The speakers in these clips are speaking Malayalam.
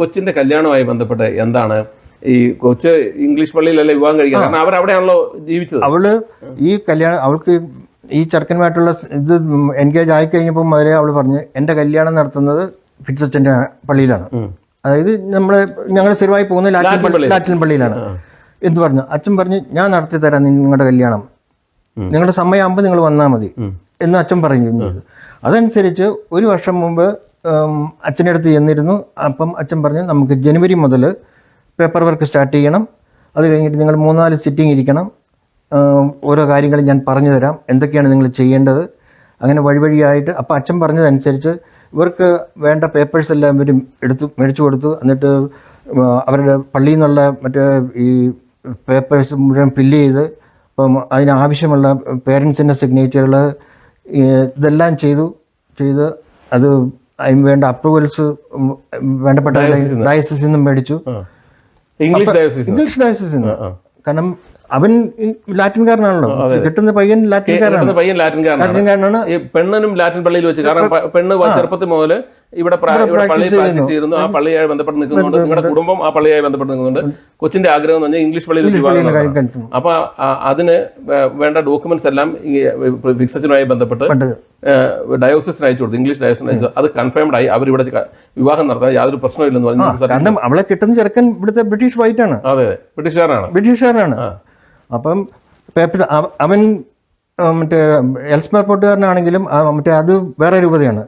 കൊച്ചിന്റെ കല്യാണവുമായി ബന്ധപ്പെട്ട് എന്താണ് ഈ കൊച്ച് ഇംഗ്ലീഷ് പള്ളിയിലല്ലേ വിവാഹം കഴിക്കുന്നത് കാരണം അവർ അവിടെയാണല്ലോ ജീവിച്ചത്. അവൾ ഈ കല്യാണം അവൾക്ക് ഈ ചെറുക്കനുമായിട്ടുള്ള ഇത് എൻഗേജ് ആയി കഴിഞ്ഞപ്പോൾ മുതലേ അവൾ പറഞ്ഞ് എന്റെ കല്യാണം നടത്തുന്നത് ഫിറ്റ്സച്ചന്റെ പള്ളിയിലാണ്. അതായത് നമ്മളെ ഞങ്ങൾ സ്ഥിരമായി പോകുന്ന ലാറ്റിൻ ലാറ്റിൻ പള്ളിയിലാണ്. എന്ന് പറഞ്ഞു. അച്ഛൻ പറഞ്ഞ് ഞാൻ നടത്തി തരാം നിങ്ങളുടെ കല്യാണം. നിങ്ങളുടെ സമയമാകുമ്പോൾ നിങ്ങൾ വന്നാൽ മതി. എന്ന് അച്ഛൻ പറഞ്ഞു അതനുസരിച്ച് ഒരു വർഷം മുമ്പ് അച്ഛന്റെ അടുത്ത് ചെന്നിരുന്നു. അപ്പം അച്ഛൻ പറഞ്ഞു നമുക്ക് ജനുവരി മുതൽ പേപ്പർ വർക്ക് സ്റ്റാർട്ട് ചെയ്യണം. അത് കഴിഞ്ഞിട്ട് നിങ്ങൾ മൂന്നാൽ സിറ്റിംഗ് ഇരിക്കണം. ഓരോ കാര്യങ്ങളും ഞാൻ പറഞ്ഞു തരാം. എന്തൊക്കെയാണ് നിങ്ങൾ ചെയ്യേണ്ടത്? അങ്ങനെ വഴി വഴിയായിട്ട് അപ്പം അച്ഛൻ പറഞ്ഞതനുസരിച്ച് ഇവർക്ക് വേണ്ട പേപ്പേഴ്സ് എല്ലാം ഇവർ എടുത്തു മേടിച്ചു കൊടുത്തു. എന്നിട്ട് അവരുടെ പള്ളിയിൽ നിന്നുള്ള മറ്റേ ഈ പേപ്പേഴ്സ് മുഴുവൻ ഫില്ല് ചെയ്ത് അപ്പം അതിനാവശ്യമുള്ള പേരൻസിന്റെ സിഗ്നേച്ചറുകൾ ഇതെല്ലാം ചെയ്തു. ചെയ്ത് അത് അതിന് വേണ്ട അപ്രൂവൽസ് വേണ്ടപ്പെട്ട ഡയസിൽ നിന്നും. മേടിച്ചു. ഇംഗ്ലീഷ് ഡയസിൽ നിന്ന്. കാരണം അവൻ ലാറ്റിൻകാരനാണല്ലോ കിട്ടുന്ന പയ്യൻ ലാറ്റിൻകാരനാണ് പയ്യൻ ലാറ്റിൻകാരനാണ് ലാറ്റിൻകാരനാണ് ഈ പെണ്ണിനും ലാറ്റിൻ പള്ളിയിൽ വെച്ച് കാരണം പെണ്ണ് ചെറുപ്പത്തിൽ മുതൽ ഇവിടെ പള്ളിയിൽ പ്രാക്ടീസ് ചെയ്യുന്നു. ആ പള്ളിയായി ബന്ധപ്പെട്ട് നിൽക്കുന്നുണ്ട്. നിങ്ങളുടെ കുടുംബം ആ പള്ളിയായി ബന്ധപ്പെട്ട് നിൽക്കുന്നുണ്ട്. കൊച്ചിന്റെ ആഗ്രഹം എന്ന് പറഞ്ഞാൽ ഇംഗ്ലീഷ് പള്ളിയിൽ വിവാഹം. അപ്പൊ അതിന് വേണ്ട ഡോക്യുമെന്റ്സ് എല്ലാം ഈ ഫിക്സച്ചനുമായി ബന്ധപ്പെട്ട് ഡയോസിസിന് അയച്ചു കൊടുത്തു. ഇംഗ്ലീഷ് ഡയോസിന് അയച്ചു അത് കൺഫേംഡ് ആയി അവർ ഇവിടെ വിവാഹം നടത്താൻ യാതൊരു പ്രശ്നമില്ലെന്ന് പറഞ്ഞു. അവളെ കിട്ടുന്ന ചെറുക്കൻ ഇവിടുത്തെ ബ്രിട്ടീഷ് വൈറ്റ് ആണ് അതെ. ബ്രിട്ടീഷുകാരാണ് ബ്രിട്ടീഷുകാരനാണ്. ബ്രിട്ടീഷുകാരനാണ് അപ്പം അവൻ മറ്റേ എൽസ്മർ പോട്ടുകാരനാണെങ്കിലും മറ്റേ അത് വേറെ രൂപതയാണ്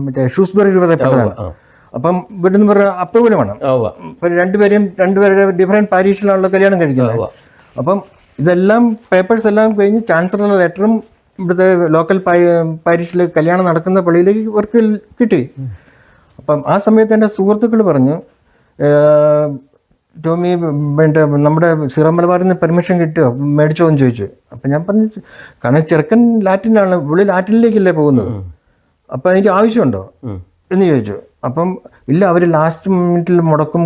മറ്റേ ഷൂസ്ബറി രൂപതപ്പെട്ടതാണ്. അപ്പം ഇവിടുന്ന് പറയുക അപ്രൂവൽ വേണം രണ്ടുപേരെയും രണ്ടുപേരുടെ ഡിഫറെന്റ് പാരീഷിലാണല്ലോ കല്യാണം കഴിക്കുന്നത്. അപ്പം ഇതെല്ലാം പേപ്പേഴ്സ് എല്ലാം കഴിഞ്ഞ് ചാൻസലറുടെ ലെറ്ററും ഇവിടുത്തെ ലോക്കൽ പാരീഷിൽ കല്യാണം നടക്കുന്ന പള്ളിയിലേക്ക് ഇവർക്ക് കിട്ടി. അപ്പം ആ സമയത്ത് എന്റെ സുഹൃത്തുക്കൾ പറഞ്ഞു "ഏഹ്, ടോമി എന്റെ നമ്മുടെ സിറോ മലബാറിൽ നിന്ന് പെർമിഷൻ കിട്ടിയോ? മേടിച്ചോ എന്ന് ചോദിച്ചു. അപ്പം ഞാൻ പറഞ്ഞു കാരണം ചെറുക്കൻ ലാറ്റിനാണ് പുള്ളി ലാറ്റിനിലേക്കല്ലേ പോകുന്നത്. അപ്പം എനിക്ക് ആവശ്യമുണ്ടോ? എന്ന് ചോദിച്ചു. അപ്പം ഇല്ല അവർ ലാസ്റ്റ് മിനിറ്റിൽ മുടക്കും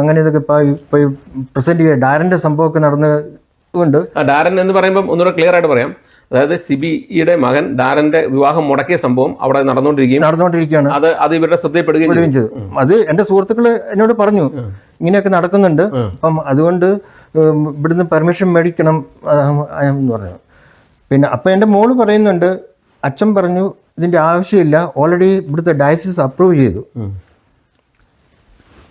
അങ്ങനെ ഇതൊക്കെ പോയി പ്രസന്റ് ചെയ്യുക ഡാരന്റെ സംഭവമൊക്കെ നടന്നുകൊണ്ട് ആ ഡാരൻ എന്ന് പറയുമ്പോൾ ഒന്നുകൂടെ ക്ലിയർ ആയിട്ട് പറയാം. അതായത് സിബിയുടെ മകൻ ഡാരന്റെ വിവാഹം മുടക്കിയ സംഭവം അവിടെ നടന്നുകൊണ്ടിരിക്കുകയും നടന്നുകൊണ്ടിരിക്കുകയാണ്. അത് അത് ഇവരുടെ ശ്രദ്ധയിൽപ്പെടുകയും ചെയ്തു. അത് എന്റെ സുഹൃത്തുക്കൾ എന്നോട് പറഞ്ഞു ഇങ്ങനെയൊക്കെ നടക്കുന്നുണ്ട്. അപ്പം അതുകൊണ്ട് ഇവിടുന്ന് പെർമിഷൻ മേടിക്കണം. എന്ന് പറഞ്ഞു. പിന്നെ അപ്പം എന്റെ മോൾ പറയുന്നുണ്ട് അച്ഛൻ പറഞ്ഞു ഇതിന്റെ ആവശ്യമില്ല. ഓൾറെഡി ഇവിടുത്തെ ഡയസിസ് അപ്രൂവ് ചെയ്തു.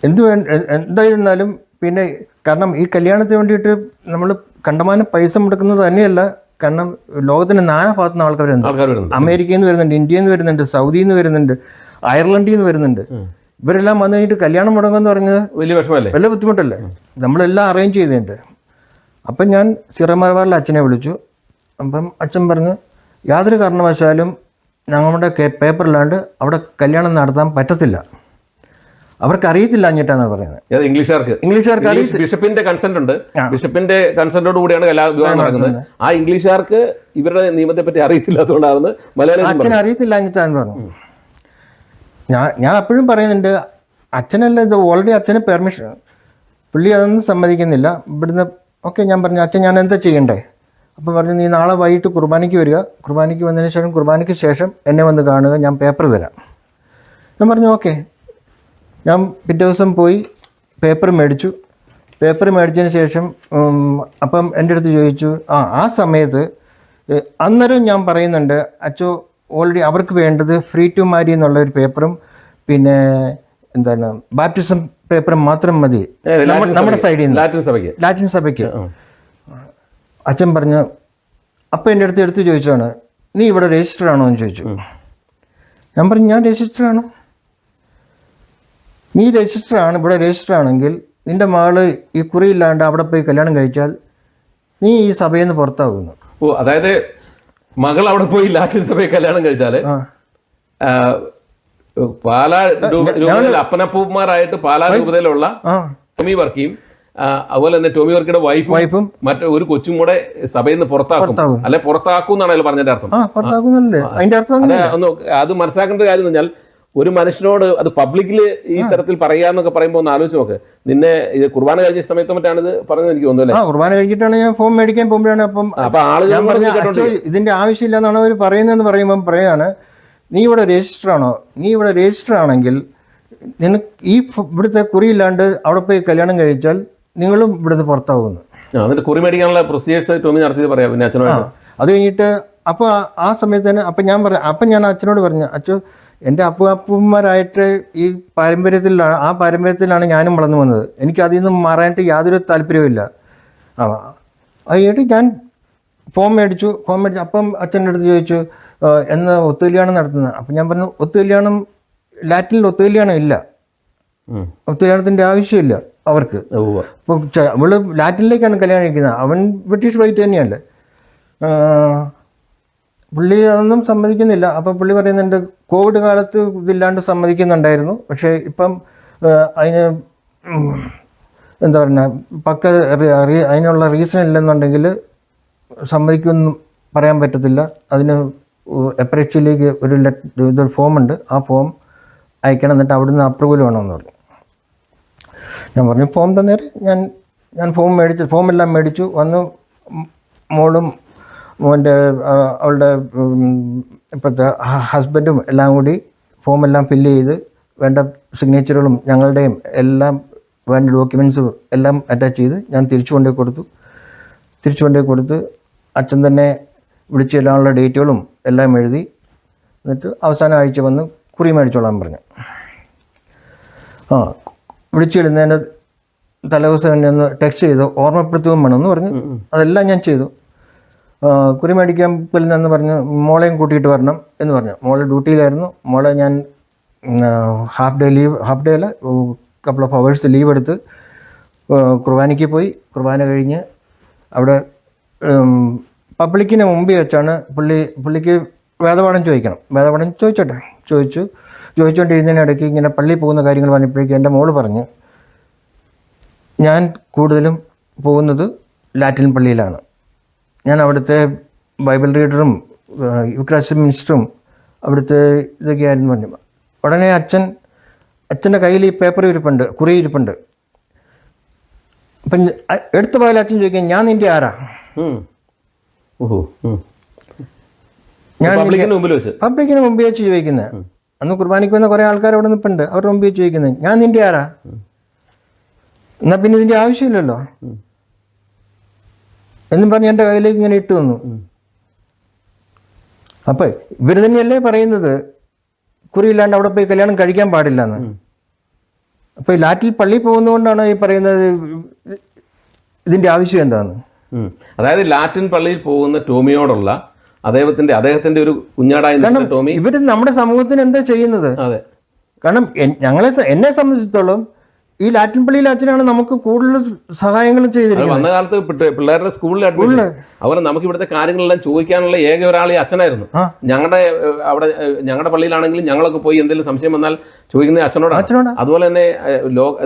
എന്ത് വേ എന്തായിരുന്നാലും പിന്നെ കാരണം ഈ കല്യാണത്തിന് വേണ്ടിയിട്ട് നമ്മൾ കണ്ടമാനം പൈസ മുടക്കുന്നത് തന്നെയല്ല കാരണം ലോകത്തിന്റെ നാനാ ഭാഗത്തു നിന്ന് ആൾക്കാരുണ്ട് ആൾക്കാർ വരുന്നുണ്ട്. അമേരിക്കയിൽ നിന്ന് വരുന്നുണ്ട് ഇന്ത്യയിൽ നിന്ന് വരുന്നുണ്ട് സൗദിയിൽ നിന്ന് വരുന്നുണ്ട് അയർലൻഡിൽ നിന്ന് വരുന്നുണ്ട്. ഇവരെല്ലാം വന്നു കഴിഞ്ഞിട്ട് കല്യാണം മുടങ്ങുമെന്ന് പറഞ്ഞത് വലിയ വിഷമല്ലേ വലിയ ബുദ്ധിമുട്ടല്ലേ? നമ്മളെല്ലാം അറേഞ്ച് ചെയ്തിട്ടുണ്ട്. അപ്പം ഞാൻ സിറമലബാറിലെ അച്ഛനെ വിളിച്ചു. അപ്പം അച്ഛൻ പറഞ്ഞു യാതൊരു കാരണവശാലും ഞങ്ങളുടെ പേപ്പറിലാണ്ട് അവിടെ കല്യാണം നടത്താൻ പറ്റത്തില്ല. അവർക്ക് അറിയത്തില്ല അഞ്ഞിട്ടാണ് പറയുന്നത് ഇംഗ്ലീഷുകാർക്ക്? ഇംഗ്ലീഷുകാർക്ക് ബിഷപ്പിന്റെ കൺസെന്റ് ഉണ്ട്. ബിഷപ്പിന്റെ കൺസെന്റോട് കൂടിയാണ് എല്ലാ വിവാഹം നടക്കുന്നത്. ആ ഇംഗ്ലീഷുകാർക്ക് ഇവരുടെ നിയമത്തെ പറ്റി അറിയത്തില്ലാത്തതുകൊണ്ടാണ് മലയാളം അച്ഛൻ അറിയത്തില്ല അഞ്ഞിട്ടാന്ന് പറഞ്ഞു ഞാൻ ഞാൻ അപ്പോഴും പറയുന്നുണ്ട് അച്ഛനല്ല ഇത് ഓൾറെഡി അച്ഛന് പെർമിഷൻ പുള്ളി അതൊന്നും സമ്മതിക്കുന്നില്ല. ഇവിടുന്ന് ഓക്കെ ഞാൻ പറഞ്ഞു അച്ഛൻ ഞാൻ എന്താ ചെയ്യണ്ടേ? അപ്പോൾ പറഞ്ഞു നീ നാളെ വൈകിട്ട് കുർബാനയ്ക്ക് വരിക. കുർബാനയ്ക്ക് വന്നതിന് ശേഷം കുർബാനയ്ക്ക് ശേഷം എന്നെ വന്ന് കാണുക. ഞാൻ പേപ്പർ തരാം. ഞാൻ പറഞ്ഞു ഓക്കെ ഞാൻ പിറ്റേ ദിവസം പോയി പേപ്പർ മേടിച്ചു. പേപ്പർ മേടിച്ചതിന് ശേഷം അപ്പം എന്റെ അടുത്ത് ചോദിച്ചു ആ ആ സമയത്ത് അന്നേരം ഞാൻ പറയുന്നുണ്ട് അച്ചോ ഓൾറെഡി അവർക്ക് വേണ്ടത് ഫ്രീ ടു മാരി എന്നുള്ള ഒരു പേപ്പറും പിന്നെ എന്താണ് ബാപ്റ്റിസം പേപ്പറും മാത്രം മതി. നമ്മ- നമ്മുടെ സൈഡിൽ നിന്ന് ലാറ്റിൻ സഭയ്ക്ക്. ലാറ്റിൻ സഭയ്ക്ക്. അച്ഛൻ പറഞ്ഞു അപ്പം എന്റെ അടുത്ത് എടുത്ത് ചോദിച്ചാണ് നീ ഇവിടെ രജിസ്റ്റർ ആണോ? എന്ന് ചോദിച്ചു. ഞാൻ പറഞ്ഞു ഞാൻ രജിസ്റ്റർ ആണ്. നീ രജിസ്റ്റർ ആണ് ഇവിടെ രജിസ്റ്റർ ആണെങ്കിൽ നിന്റെ മകൾ ഈ കുറിയില്ലാണ്ട് അവിടെ പോയി കല്യാണം കഴിച്ചാൽ നീ ഈ സഭയിൽ നിന്ന് പുറത്താകുന്നു. ഓ അതായത് മകൾ അവിടെ പോയി ലാറ്റിൻ സഭയിൽ കല്യാണം കഴിച്ചാൽ പാലാ രൂപതയിൽ അപ്പനപ്പൂമാരായിട്ട് പാലാ രൂപതയിലുള്ള ടോമി വർക്കിയും അതുപോലെ തന്നെ ടോമി വർക്കിയുടെ വൈഫ് വൈഫും മറ്റേ ഒരു കൊച്ചും കൂടെ സഭയിൽ നിന്ന് പുറത്താക്കും. അല്ലെ പുറത്താക്കും എന്നാണ് അതിൽ പറഞ്ഞതിന്റെ അർത്ഥം. അതിന്റെ അർത്ഥം അത് മനസ്സിലാക്കേണ്ട കാര്യം എന്ന് പറഞ്ഞാൽ ഒരു മനുഷ്യനോട് അത് പബ്ലിക്കിൽ ഈ തരത്തിൽ പറയുക എന്നൊക്കെ പറയുമ്പോൾ ഒന്ന് ആലോചിച്ച് നോക്ക്. നിന്നെ ഇത് കുർബാന കഴിഞ്ഞ സമയത്ത് മറ്റാണ് ഇത് പറഞ്ഞത് എനിക്ക് തോന്നുന്നു കുർബാന കഴിഞ്ഞിട്ടാണ് ഞാൻ ഫോം മേടിക്കാൻ പോകുമ്പോഴാണ് അപ്പം അപ്പൊ ആളുകൾ ഇതിന്റെ ആവശ്യമില്ല എന്നാണ് അവർ പറയുന്നതെന്ന് പറയുമ്പോൾ പറയാണ് നീ ഇവിടെ രജിസ്റ്റർ ആണോ? നീ ഇവിടെ രജിസ്റ്റർ ആണെങ്കിൽ നിനക്ക് ഈ ഇവിടുത്തെ കുറിയില്ലാണ്ട് അവിടെ പോയി കല്യാണം കഴിച്ചാൽ നിങ്ങളും ഇവിടുന്ന് പുറത്താവുന്നു. എന്നിട്ട് കുറി മേടിക്കാനുള്ള പ്രൊസീജിയേഴ്സ് ടോമി നടത്തിയത് പറയാം പിന്നെ അച്ഛനോട്. അത് കഴിഞ്ഞിട്ട് അപ്പോൾ ആ സമയത്ത് തന്നെ അപ്പം ഞാൻ പറഞ്ഞു അപ്പം ഞാൻ അച്ഛനോട് പറഞ്ഞു അച്ഛോ എന്റെ അപ്പു അപ്പന്മാരായിട്ട് ഈ പാരമ്പര്യത്തിലാണ് ആ പാരമ്പര്യത്തിലാണ് ഞാനും വളർന്നു വന്നത്. എനിക്ക് അതിൽ നിന്ന് മാറാനായിട്ട് യാതൊരു താല്പര്യവുമില്ല. ആ അതിനായിട്ട് ഞാൻ ഫോം മേടിച്ചു ഫോം മേടിച്ചു. അപ്പം അച്ഛന്റെ അടുത്ത് ചോദിച്ചു എന്ന ഒത്തുകല്യാണം നടത്തുന്നത് അപ്പം ഞാൻ പറഞ്ഞു ഒത്തുകല്യാണം ലാറ്റിനിൽ ഒത്തുകല്യാണം ഇല്ല. ഒത്തു ഒത്തുകല്യാണത്തിന്റെ ആവശ്യമില്ല അവർക്ക്. അപ്പോൾ അവൾ ലാറ്റിനിലേക്കാണ് കല്യാണം കഴിക്കുന്നത്. അവൻ ബ്രിട്ടീഷ് വൈറ്റ് തന്നെയല്ലേ. പുള്ളി ഒന്നും സമ്മതിക്കുന്നില്ല. അപ്പം പുള്ളി പറയുന്നുണ്ട് കോവിഡ് കാലത്ത് ഇതില്ലാണ്ട് സമ്മതിക്കുന്നുണ്ടായിരുന്നു. പക്ഷേ ഇപ്പം അതിന് എന്താ പറയുക പക്ക അതിനുള്ള റീസൺ ഇല്ലെന്നുണ്ടെങ്കിൽ സമ്മതിക്കുമെന്നും പറയാൻ പറ്റത്തില്ല. അതിന് എപ്പറേച്ചിലേക്ക് ഒരു ലെറ്റ് ഇതൊരു ഫോമുണ്ട് ആ ഫോം അയക്കണം. എന്നിട്ട് അവിടുന്ന് അപ്രൂവൽ വേണമെന്ന് പറഞ്ഞു. ഞാൻ പറഞ്ഞു ഫോം തന്നേര്. ഞാൻ ഞാൻ ഫോം മേടിച്ചു ഫോം എല്ലാം മേടിച്ചു. വന്ന് മോളും മോന്റെ അവളുടെ ഇപ്പോഴത്തെ ഹസ്ബൻഡും എല്ലാം കൂടി ഫോമെല്ലാം ഫില്ല് ചെയ്ത് വേണ്ട സിഗ്നേച്ചറുകളും ഞങ്ങളുടെയും എല്ലാം വേണ്ട ഡോക്യുമെൻസും എല്ലാം അറ്റാച്ച് ചെയ്ത് ഞാൻ തിരിച്ചു കൊണ്ടേ കൊടുത്തു. തിരിച്ചു കൊണ്ടേ കൊടുത്ത് അച്ഛൻ തന്നെ വിളിച്ചു ചെല്ലാനുള്ള ഡേറ്റുകളും എല്ലാം എഴുതി എന്നിട്ട് അവസാന ആഴ്ച വന്ന് കുറി മേടിച്ചോളാൻ പറഞ്ഞു. ആ വിളിച്ചു ചെല്ലുന്നതിന്റെ തലേദിവസം എന്നെ ഒന്ന് ടെക്സ്റ്റ് ചെയ്തു ഓർമ്മപ്പെടുത്തുകയും വേണമെന്ന് പറഞ്ഞു. അതെല്ലാം ഞാൻ ചെയ്തു. ആ, കുരി മേടിക്കാൻ എന്ന് പറഞ്ഞ് മോളെയും കൂട്ടിയിട്ട് വരണം എന്ന് പറഞ്ഞു. മോളെ ഡ്യൂട്ടിയിലായിരുന്നു. മോളെ ഞാൻ half day leave half day അല്ല കപ്പിൾ ഓഫ് അവേഴ്സ് ലീവ് എടുത്ത് കുർബാനയ്ക്ക് പോയി. കുർബാന കഴിഞ്ഞ് അവിടെ പബ്ലിക്കിന് മുമ്പിൽ വെച്ചാണ് പുള്ളി പുള്ളിക്ക് വേദപാഠം ചോദിക്കണം. വേദപാഠം ചോദിച്ചോട്ടെ? ചോദിച്ചു. ചോദിച്ചുകൊണ്ടിരുന്നതിനിടയ്ക്ക് ഇങ്ങനെ പള്ളിയിൽ പോകുന്ന കാര്യങ്ങൾ പറഞ്ഞപ്പോഴേക്കും എന്റെ മോൾ പറഞ്ഞു ഞാൻ കൂടുതലും പോകുന്നത് ലാറ്റിൻ പള്ളിയിലാണ്. ഞാൻ അവിടുത്തെ ബൈബിൾ റീഡറും യുക്രാസ് മിനിസ്റ്ററും അവിടുത്തെ ഇതൊക്കെയായിരുന്നു പറഞ്ഞു. ഉടനെ അച്ഛൻ അച്ഛന്റെ കയ്യിൽ ഈ പേപ്പർ ഇരിപ്പുണ്ട് കുറി ഇരിപ്പുണ്ട്. അപ്പം എടുത്തു പോയാൽ അച്ഛൻ ചോദിക്കും ഞാൻ നിന്റെ ആരാ? ഓഹോ ഞാൻ പബ്ലിക്കിന് മുമ്പ് വെച്ച്. ചോദിക്കുന്നത് അന്ന് കുർബാനയ്ക്ക് വന്ന കുറേ ആൾക്കാർ അവിടെ നിൽപ്പുണ്ട്. അവരുടെ മുമ്പ് വെച്ച് ചോദിക്കുന്നത് ഞാൻ നിന്റെ ആരാ? എന്നാ പിന്നെ ഇതിന്റെ ആവശ്യമില്ലല്ലോ. എന്നും പറഞ്ഞ് എന്റെ കയ്യിലേക്ക് ഇങ്ങനെ ഇട്ടു തന്നു അപ്പൊ ഇവർ തന്നെയല്ലേ പറയുന്നത്? കുറിയില്ലാണ്ട് അവിടെ പോയി കല്യാണം കഴിക്കാൻ പാടില്ല എന്ന് അപ്പൊ ഈ ലാറ്റിൽ പള്ളി പോകുന്നതുകൊണ്ടാണ് ഈ പറയുന്നത് ഇതിന്റെ ആവശ്യം എന്താന്ന്? അതായത് ലാറ്റിൻ പള്ളിയിൽ പോകുന്ന ടോമിയോടുള്ള അദ്ദേഹത്തിന്റെ അദ്ദേഹത്തിന്റെ ഒരു കുഞ്ഞാടായി ടോമി ഇവർ നമ്മുടെ സമൂഹത്തിന് എന്താ ചെയ്യുന്നത്? അതെ. കാരണം ഞങ്ങളെ എന്നെ സംബന്ധിച്ചിടത്തോളം ഈ ലാറ്റിൻ പള്ളിയിലെ അച്ഛനാണ് നമുക്ക് കൂടുതൽ സഹായങ്ങളും ചെയ്തിരുന്നത് ചെയ്തിരിക്കുന്നത്. വന്ന കാലത്ത് പിള്ളേരുടെ സ്കൂളിൽ അഡ്മിഷൻ. അവരെ നമുക്ക് ഇവിടുത്തെ കാര്യങ്ങളെല്ലാം ചോദിക്കാനുള്ള ഏക ഒരാൾ ഈ അച്ഛനായിരുന്നു. ഞങ്ങളുടെ അവിടെ ഞങ്ങളുടെ പള്ളിയിലാണെങ്കിലും ഞങ്ങളൊക്കെ പോയി എന്തെങ്കിലും സംശയം വന്നാൽ ചോദിക്കുന്നത് അച്ഛനോടാണ്. അച്ഛനോട്. അതുപോലെ തന്നെ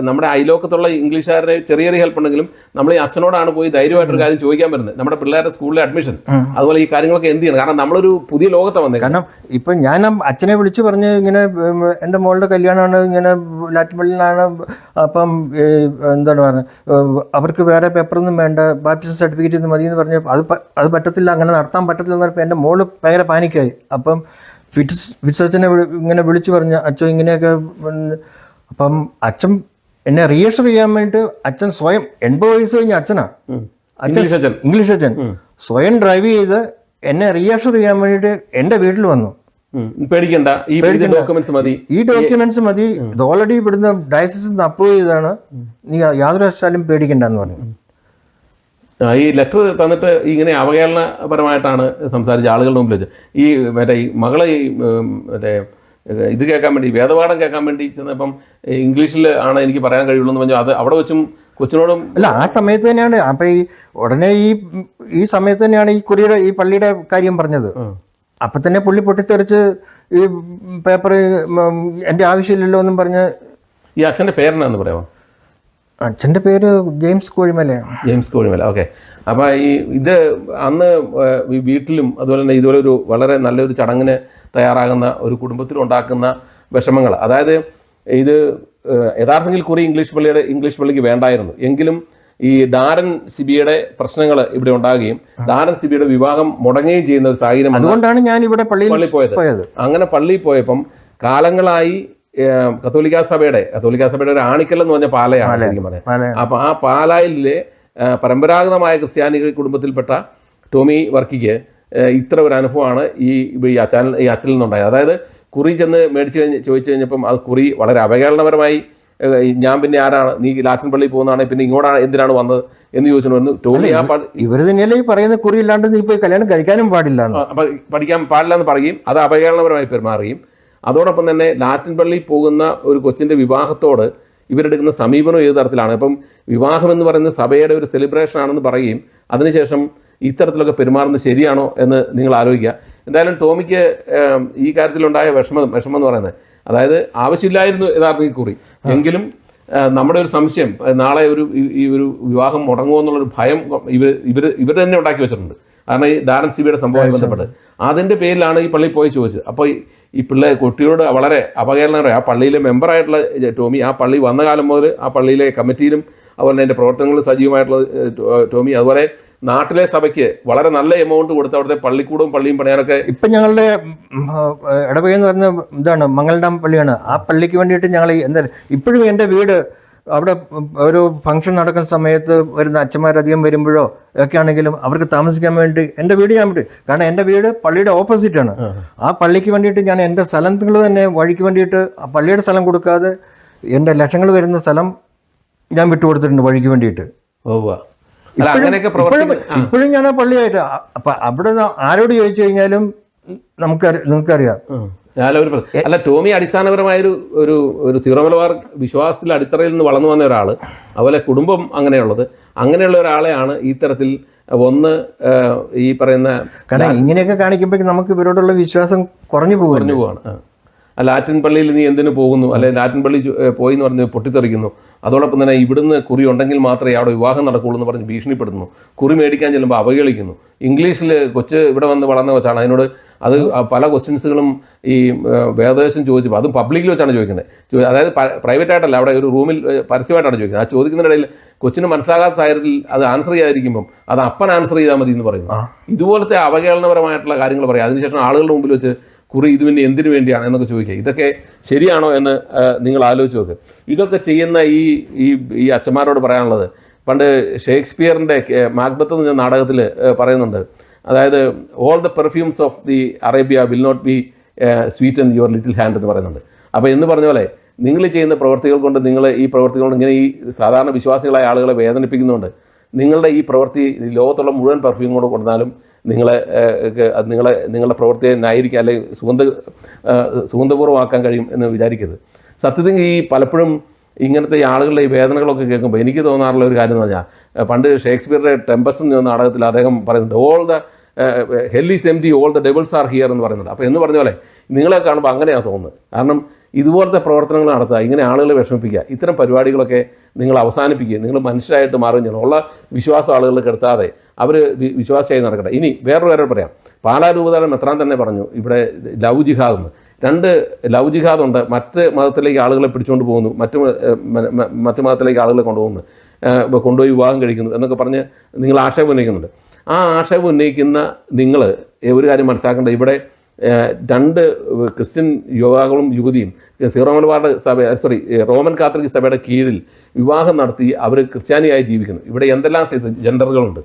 നമ്മുടെ അയലോക്കത്തുള്ള ഇംഗ്ലീഷുകാരുടെ ചെറിയ ചെറിയ ഹെൽപ്പ് ഉണ്ടെങ്കിലും നമ്മൾ ഈ അച്ഛനോടാണ് പോയി ധൈര്യമായിട്ടൊരു കാര്യം ചോദിക്കാൻ വരുന്നത്. നമ്മുടെ പിള്ളേരുടെ സ്കൂളിലെ അഡ്മിഷൻ അതുപോലെ ഈ കാര്യങ്ങളൊക്കെ എന്ത് ചെയ്യണം? കാരണം നമ്മളൊരു പുതിയ ലോകത്താണ് വന്നത് കാരണം ഇപ്പൊ ഞാൻ അച്ഛനെ വിളിച്ചു പറഞ്ഞ് ഇങ്ങനെ എന്റെ മോളുടെ കല്യാണമാണ് ഇങ്ങനെ ലാറ്റിൻ പള്ളിയിലാണ് അപ്പം എന്താണ് പറഞ്ഞത് അവർക്ക് വേറെ പേപ്പറൊന്നും വേണ്ട ബാപ്റ്റിസം സർട്ടിഫിക്കറ്റ് ഒന്നും മതി എന്ന് പറഞ്ഞ് അത് അത് പറ്റത്തില്ല അങ്ങനെ നടത്താൻ പറ്റത്തില്ല എന്ന് പറഞ്ഞപ്പോൾ എന്റെ മോൾ ഭയങ്കര പാനിക്കായി. അപ്പം ഫിറ്റ്സ് ഫിറ്റ്സ് ഇങ്ങനെ വിളിച്ചു പറഞ്ഞ് അച്ഛൻ ഇങ്ങനെയൊക്കെ അപ്പം അച്ഛൻ എന്നെ റിയേഷർ ചെയ്യാൻ വേണ്ടിയിട്ട് അച്ഛൻ സ്വയം എൺപത് വയസ്സ് കഴിഞ്ഞ അച്ഛനാ. ഇംഗ്ലീഷ് അച്ഛൻ. ഇംഗ്ലീഷ് അച്ഛൻ. സ്വയം ഡ്രൈവ് ചെയ്ത് എന്നെ റിയേഷർ ചെയ്യാൻ വേണ്ടിയിട്ട് എന്റെ വീട്ടിൽ വന്നു. പേടിക്കണ്ട. ഈ ഡോക്യുമെന്റ്സ് മതി. ഈ ഡോക്യുമെന്റ്സ് മതി. ഇത് ഓൾറെഡി ഇവിടുന്ന് ഡയസിസ് അപ്രൂവ് ചെയ്താണ് നീ യാതൊരു വശാലും പേടിക്കണ്ടെന്ന് പറഞ്ഞു. ഈ ലെറ്റർ തന്നിട്ട് ഇങ്ങനെ അവഹേളനപരമായിട്ടാണ് സംസാരിച്ച ആളുകളുടെ മുമ്പിൽ വെച്ച്. ഈ മറ്റേ ഈ മകളെ ഈ മറ്റേ ഇത് കേൾക്കാൻ വേണ്ടി വേദപാഠം കേൾക്കാൻ വേണ്ടി ചെന്നപ്പം ഇംഗ്ലീഷിൽ ആണ് എനിക്ക് പറയാൻ കഴിയുള്ളൂ എന്ന് പറഞ്ഞു. അത് അവിടെ വെച്ചും കൊച്ചിനോടും അല്ല ആ സമയത്ത് തന്നെയാണ്. അപ്പം ഈ ഉടനെ ഈ ഈ സമയത്ത് തന്നെയാണ് ഈ കുറിയുടെ ഈ പള്ളിയുടെ കാര്യം പറഞ്ഞത്. അപ്പൊ തന്നെ പുള്ളി പൊട്ടിത്തെറിച്ച് ഈ പേപ്പർ എന്റെ ആവശ്യമില്ലല്ലോ എന്നും പറഞ്ഞ് ഈ അച്ഛന്റെ പേരെന്നാന്ന് പറയാമോ? അച്ഛന്റെ പേര് ജെയിംസ് കോഴിമലയാണ് ജെയിംസ് കോഴിമല ഓക്കെ. അപ്പോൾ ഈ ഇത് അന്ന് വീട്ടിലും അതുപോലെ തന്നെ ഇതുപോലെ ഒരു വളരെ നല്ലൊരു ചടങ്ങിന് തയ്യാറാകുന്ന ഒരു കുടുംബത്തിലുണ്ടാക്കുന്ന വിഷമങ്ങൾ. അതായത് ഇത് യഥാർത്ഥത്തിൽ കുറി ഇംഗ്ലീഷ് പള്ളിയുടെ ഇംഗ്ലീഷ് പള്ളിക്ക് വേണ്ടായിരുന്നു. എങ്കിലും ഈ ദാരൻ സിബിയുടെ പ്രശ്നങ്ങൾ ഇവിടെ ഉണ്ടാകുകയും ദാരൻ സിബിയുടെ വിവാഹം മുടങ്ങുകയും ചെയ്യുന്ന ഒരു സാഹചര്യം അതുകൊണ്ടാണ് ഞാൻ ഇവിടെ പള്ളിയിൽ പോയത്. അങ്ങനെ പള്ളിയിൽ പോയപ്പം കാലങ്ങളായി കത്തോലിക്കാ സഭയുടെ കത്തോലിക്ക സഭയുടെ ഒരു ആണിക്കൽ എന്ന് പറഞ്ഞ പാലയാണ് ശരിക്കും പറയാം പല അപ്പോൾ ആ പാലായിലെ പരമ്പരാഗതമായ ക്രിസ്ത്യാനികൾ കുടുംബത്തിൽപ്പെട്ട ടോമി വർക്കിക്ക് ഇത്ര ഒരു അനുഭവമാണ് ഈ ഈ ഈ അച്ഛനിൽ നിന്നുണ്ടായത്. അതായത് കുറി ചെന്ന് മേടിച്ച് കഴിഞ്ഞ് ചോദിച്ചു കഴിഞ്ഞപ്പം അത് കുറി വളരെ അപകേളനപരമായി ഏഹ്, ഞാൻ പിന്നെ ആരാണ്? നീ ലാറ്റിൻ പള്ളി പോകുന്നതാണ് പിന്നെ ഇങ്ങോട്ടാണ് എന്തിനാണ് വന്നത് എന്ന് ചോദിച്ചു ടോമി ആ ഇവർ തന്നെയല്ലേ ഈ പറയുന്ന കുറി ഇല്ലാണ്ട് നീ പോയി കല്യാണം കഴിക്കാനും പാടില്ല പഠിക്കാൻ പാടില്ല എന്ന് പറയുകയും അത് അപകടപരമായി പെരുമാറുകയും അതോടൊപ്പം തന്നെ ലാറ്റിൻ പള്ളി പോകുന്ന ഒരു കൊച്ചിന്റെ വിവാഹത്തോട് ഇവരെടുക്കുന്ന സമീപനം ഏത് തരത്തിലാണ്? ഇപ്പം വിവാഹം എന്ന് പറയുന്നത് സഭയുടെ ഒരു സെലിബ്രേഷൻ ആണെന്ന് പറയുകയും അതിനുശേഷം ഇത്തരത്തിലൊക്കെ പെരുമാറുന്നത് ശരിയാണോ എന്ന് നിങ്ങൾ ആലോചിക്കുക. എന്തായാലും ടോമിക്ക് ഈ കാര്യത്തിലുണ്ടായ വിഷമം വിഷമം എന്ന് പറയുന്നത് അതായത് ആവശ്യമില്ലായിരുന്നു യഥാർത്ഥത്തിൽ കുറി. എങ്കിലും നമ്മുടെ ഒരു സംശയം നാളെ ഒരു ഈ- ഒരു വിവാഹം മുടങ്ങുമോ എന്നുള്ളൊരു ഭയം ഇവർ ഇവർ ഇവർ തന്നെ ഉണ്ടാക്കി വെച്ചിട്ടുണ്ട്. കാരണം ഈ ദാരൻ സിബിയുടെ സംഭവമായി ബന്ധപ്പെട്ട്. അതിന്റെ പേരിലാണ് ഈ പള്ളിയിൽ പോയി ചോദിച്ചത്. അപ്പോൾ ഈ- പിള്ളേ കുട്ടിയോട് വളരെ അപകേളനപരം ആ പള്ളിയിലെ മെമ്പറായിട്ടുള്ള ടോമി ആ പള്ളി വന്ന കാലം മുതൽ ആ പള്ളിയിലെ കമ്മിറ്റിയിലും അതുപോലെ തന്നെ എന്റെ പ്രവർത്തനങ്ങളിൽ സജീവമായിട്ടുള്ള ടോമി അതുപോലെ നാട്ടിലെ സഭയ്ക്ക് വളരെ നല്ല എമൗണ്ട് കൊടുത്ത് അവിടുത്തെ പള്ളിക്കൂടും പള്ളിയും പണിയാനൊക്കെ ഇപ്പൊ ഞങ്ങളുടെ ഇടവക എന്ന് പറഞ്ഞ ഇതാണ് മംഗൾഡാം പള്ളിയാണ്. ആ പള്ളിക്ക് വേണ്ടിയിട്ട് ഞങ്ങൾ എന്താ ഇപ്പോഴും എന്റെ വീട് അവിടെ ഒരു ഫംഗ്ഷൻ നടക്കുന്ന സമയത്ത് വരുന്ന അച്ഛന്മാരധികം വരുമ്പോഴോ ഒക്കെ ആണെങ്കിലും അവർക്ക് താമസിക്കാൻ വേണ്ടി എന്റെ വീട് ഞാൻ വിട്ടു. കാരണം എന്റെ വീട് പള്ളിയുടെ ഓപ്പോസിറ്റ് ആണ്. ആ. പള്ളിക്ക് വേണ്ടിയിട്ട് ഞാൻ എന്റെ സ്ഥലങ്ങൾ തന്നെ വഴിക്ക് വേണ്ടിയിട്ട് ആ പള്ളിയുടെ സ്ഥലം കൊടുക്കാതെ എന്റെ ലക്ഷങ്ങൾ വരുന്ന സ്ഥലം ഞാൻ വിട്ടുകൊടുത്തിട്ടുണ്ട് വഴിക്ക് വേണ്ടിയിട്ട്. പോവുക അല്ല. ഇപ്പോഴും ഞാൻ ആ. പള്ളിയായിട്ട് അപ്പൊ അവിടെ ആരോട് ചോദിച്ചു കഴിഞ്ഞാലും നമുക്ക് നിങ്ങൾക്കറിയാം. ഞാനൊരു ഒരു അല്ല ടോമി അടിസ്ഥാനപരമായ ഒരു ഒരു ഒരു സീറോ മലബാർ വിശ്വാസത്തിൽ അടിത്തറയിൽ നിന്ന് വളർന്നു വന്ന ഒരാൾ അതുപോലെ കുടുംബം അങ്ങനെയുള്ളത്. അങ്ങനെയുള്ള ഒരാളെയാണ് ഈ തരത്തിൽ ഒന്ന് ഈ പറയുന്ന കാരണം ഇങ്ങനെയൊക്കെ കാണിക്കുമ്പോഴേക്കും നമുക്ക് ഇവരോടുള്ള വിശ്വാസം കുറഞ്ഞു പോകുന്നു കുറഞ്ഞു പോവാണ്. ലാറ്റിൻ പള്ളിയിൽ നീ എന്തിനു പോകുന്നു? അല്ലെ ലാറ്റിൻ പള്ളി പോയി എന്ന് പറഞ്ഞ് പൊട്ടിത്തെറിക്കുന്നു. അതോടൊപ്പം തന്നെ ഇവിടുന്ന് കുറി ഉണ്ടെങ്കിൽ മാത്രമേ അവിടെ വിവാഹം നടക്കുകയുള്ളൂ എന്ന് പറഞ്ഞ് ഭീഷണിപ്പെടുന്നു. കുറി മേടിക്കാൻ ചെല്ലുമ്പോൾ അവഹേളിക്കുന്നു. ഇംഗ്ലീഷിൽ കൊച്ച് ഇവിടെ വന്ന് വളർന്ന കൊച്ചാണ്. അതിനോട് അത് പല ക്വസ്റ്റ്യൻസുകളും ഈ വേദദേശം ചോദിച്ചപ്പോൾ അതും പബ്ലിക്കിൽ വെച്ചാണ് ചോദിക്കുന്നത്. അതായത് പ്രൈവറ്റ് ആയിട്ടല്ല അവിടെ ഒരു റൂമിൽ പരസ്യമായിട്ടാണ് ചോദിക്കുന്നത്. ആ ചോദിക്കുന്നതിനിടയിൽ കൊച്ചിന് മനസ്സിലാകാത്ത സാഹചര്യത്തിൽ അത് ആൻസർ ചെയ്യാതിരിക്കുമ്പം അത് അപ്പൻ ആൻസർ ചെയ്താൽ മതി എന്ന് പറയുന്നു. ഇതുപോലത്തെ അവഹേളനപരമായിട്ടുള്ള കാര്യങ്ങൾ പറയും. അതിനുശേഷം ആളുകളുടെ മുമ്പിൽ വെച്ച് കുറി ഇത് വലിയ എന്തിനു വേണ്ടിയാണ് എന്നൊക്കെ ചോദിക്കുക. ഇതൊക്കെ ശരിയാണോ എന്ന് നിങ്ങൾ ആലോചിച്ച് നോക്ക്. ഇതൊക്കെ ചെയ്യുന്ന ഈ ഈ ഈ അച്ഛന്മാരോട് പറയാനുള്ളത് പണ്ട് ഷേക്സ്പിയറിന്റെ മാഗ്ബത്ത് എന്ന നാടകത്തിൽ പറയുന്നുണ്ട്. അതായത് all the perfumes of the Arabia will not be sweet and your little hand എന്ന് പറയുന്നുണ്ട്. അപ്പോൾ എന്ന് പറഞ്ഞ പോലെ നിങ്ങൾ ചെയ്യുന്ന പ്രവർത്തികൾ കൊണ്ട് നിങ്ങൾ ഈ പ്രവർത്തികൾ കൊണ്ട് ഇങ്ങനെ ഈ സാധാരണ വിശ്വാസികളായ ആളുകളെ വേദനിപ്പിക്കുന്നുണ്ട്. നിങ്ങളുടെ ഈ പ്രവൃത്തി ലോകത്തുള്ള മുഴുവൻ പെർഫ്യൂം കൊണ്ട് കൊണ്ടാലും നിങ്ങളെ നിങ്ങളെ നിങ്ങളുടെ പ്രവൃത്തിയെ ന്യായീകരിക്കുക അല്ലെങ്കിൽ സുഗന്ധ സുഗന്ധപൂർവമാക്കാൻ കഴിയും എന്ന് വിചാരിക്കരുത്. സത്യത്തിൽ ഈ പലപ്പോഴും ഇങ്ങനത്തെ ഈ ആളുകളുടെ ഈ വേദനകളൊക്കെ കേൾക്കുമ്പോൾ എനിക്ക് തോന്നാറുള്ള ഒരു കാര്യം എന്ന് പറഞ്ഞാൽ പണ്ട് ഷേക്സ്പിയറുടെ ടെമ്പസ് എന്ന നാടകത്തിൽ അദ്ദേഹം പറയുന്നുണ്ട് all the hell is sem the all the devils are here എന്ന് പറയുന്നുണ്ട്. അപ്പോൾ എന്ന് പറഞ്ഞ പോലെ നിങ്ങളെ കാണുമ്പോൾ അങ്ങനെയാണ് തോന്നുന്നത്. കാരണം ഇതുപോലത്തെ പ്രവർത്തനങ്ങൾ നടത്തുക ഇങ്ങനെ ആളുകളെ വിഷമിപ്പിക്കുക ഇത്തരം പരിപാടികളൊക്കെ നിങ്ങൾ അവസാനിപ്പിക്കുക നിങ്ങൾ മനുഷ്യരായിട്ട് മാറുകയും ചെയ്യണം. ഉള്ള വിശ്വാസം ആളുകൾ കെടുത്താതെ അവർ വിശ്വാസിയായി നടക്കട്ടെ. ഇനി വേറൊരു കാര്യം പറയാം. പാലാ രൂപതാരം മെത്രാൻ തന്നെ പറഞ്ഞു ഇവിടെ ലവ് ജിഹാദ് എന്ന്. രണ്ട് ലവ് ജിഹാദ് ഉണ്ട് മറ്റ് മതത്തിലേക്ക് ആളുകളെ പിടിച്ചുകൊണ്ട് പോകുന്നു മറ്റ് മറ്റ് മതത്തിലേക്ക് ആളുകളെ കൊണ്ടുപോകുന്നു കൊണ്ടുപോയി വിവാഹം കഴിക്കുന്നു എന്നൊക്കെ പറഞ്ഞ് നിങ്ങൾ ആക്ഷേപം ഉന്നയിക്കുന്നുണ്ട്. ആ ആക്ഷേപം ഉന്നയിക്കുന്ന നിങ്ങൾ ഒരു കാര്യം മനസ്സിലാക്കേണ്ടത് ഇവിടെ രണ്ട് ക്രിസ്ത്യൻ യുവാക്കളും യുവതിയും സീറോ മലബാറുടെ സഭ സോറി റോമൻ കാത്തലിക് സഭയുടെ കീഴിൽ വിവാഹം നടത്തി അവർ ക്രിസ്ത്യാനിയായി ജീവിക്കുന്നു. ഇവിടെ എന്തെല്ലാം ജെൻഡറുകളുണ്ട്.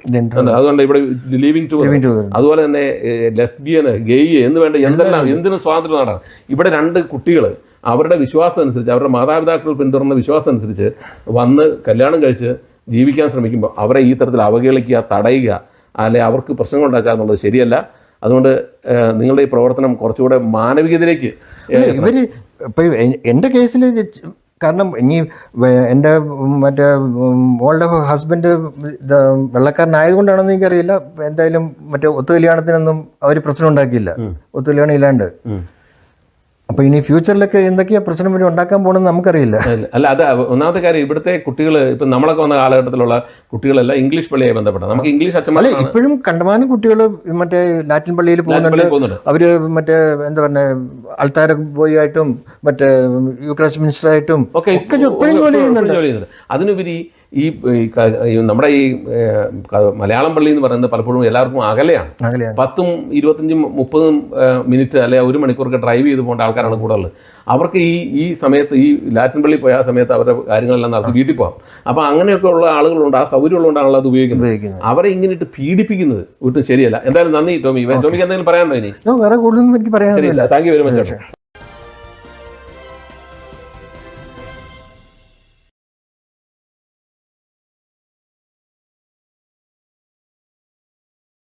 അതുകൊണ്ട് ഇവിടെ ലിവിങ് ടു അതുപോലെ തന്നെ ലെസ്ബിയന് ഗെയ് എന്ന് വേണ്ട എന്തെല്ലാം എന്തിനും സ്വാതന്ത്ര്യം നടക്കണം ഇവിടെ രണ്ട് കുട്ടികൾ അവരുടെ വിശ്വാസം അനുസരിച്ച് അവരുടെ മാതാപിതാക്കൾ പിന്തുടർന്ന വിശ്വാസം അനുസരിച്ച് വന്ന് കല്യാണം കഴിച്ച് ജീവിക്കാൻ ശ്രമിക്കുമ്പോൾ അവരെ ഈ തരത്തിൽ അവഹേളിക്കുക തടയുക അല്ലെ അവർക്ക് പ്രശ്നങ്ങൾ ഉണ്ടാക്കുക എന്നുള്ളത് ശരിയല്ല. അതുകൊണ്ട് നിങ്ങളുടെ ഈ പ്രവർത്തനം കുറച്ചുകൂടെ മാനവികതയിലേക്ക് ഇവർ ഇപ്പം എന്റെ കേസിൽ കാരണം ഇനി എന്റെ മറ്റേ മോളുടെ ഹസ്ബൻഡ് വെള്ളക്കാരനായതുകൊണ്ടാണെന്ന് എനിക്കറിയില്ല. എന്തായാലും മറ്റേ ഒത്തുകല്യാണത്തിനൊന്നും അവർ പ്രശ്നം ഉണ്ടാക്കിയില്ല. ഒത്തുകല്യാണം ഇല്ലാണ്ട്. ഉം. അപ്പൊ ഇനി ഫ്യൂച്ചറിലൊക്കെ എന്തൊക്കെയാ പ്രശ്നം വരും ഉണ്ടാക്കാൻ പോകണമെന്ന് നമുക്കറിയില്ല. അല്ല അത് ഒന്നാമത്തെ കാര്യം ഇവിടുത്തെ കുട്ടികൾ ഇപ്പം നമ്മളൊക്കെ വന്ന കാലഘട്ടത്തിലുള്ള കുട്ടികളെല്ലാം ഇംഗ്ലീഷ് പള്ളിയായി ബന്ധപ്പെട്ട നമുക്ക് ഇംഗ്ലീഷ് അല്ല അച്ഛന്മാരാണ് ഇപ്പോഴും കണ്ടമാനം കുട്ടികൾ മറ്റേ ലാറ്റിൻ പള്ളിയിൽ പോകുന്നുണ്ട്. അവർ മറ്റേ എന്താ പറഞ്ഞ അൾത്താര ബോയ് ആയിട്ടും മറ്റേ യുക്രാസ് മിനിസ്റ്റർ ആയിട്ടും ഒക്കെ ഒക്കെ ഇപ്പോഴും ജോലി ജോലി ചെയ്യുന്നുണ്ട്. അതിനുപരി ഈ നമ്മുടെ ഈ മലയാളം പള്ളി എന്ന് പറയുന്നത് പലപ്പോഴും എല്ലാവർക്കും അകലെയാണ്. പത്തും ഇരുപത്തഞ്ചും മുപ്പതും മിനിറ്റ് അല്ലെ ഒരു മണിക്കൂറൊക്കെ ഡ്രൈവ് ചെയ്ത് പോകേണ്ട ആൾക്കാരാണ് കൂടുതൽ അവർക്ക് ഈ ഈ സമയത്ത് ഈ ലാറ്റിൻ പള്ളി പോയ ആ സമയത്ത് അവരുടെ കാര്യങ്ങളെല്ലാം നടത്തി വീട്ടിൽ പോകാം അപ്പോൾ അങ്ങനെയൊക്കെ ഉള്ള ആളുകളുണ്ട്. ആ സൗകര്യമുള്ളതുകൊണ്ടാണല്ലോ അത് ഉപയോഗിക്കുന്നത്. അവരെ ഇങ്ങനെ ഇട്ട് പീഡിപ്പിക്കുന്നത് ഒട്ടും ശരിയല്ല. എന്തായാലും നന്ദി ടോമി. ടോമിക്ക് എന്തെങ്കിലും പറയാനുണ്ടോ ഇനി? വേറെ കൂടുതലൊന്നും എനിക്ക് പറയാൻ താങ്ക് യു വെരി മച്ച്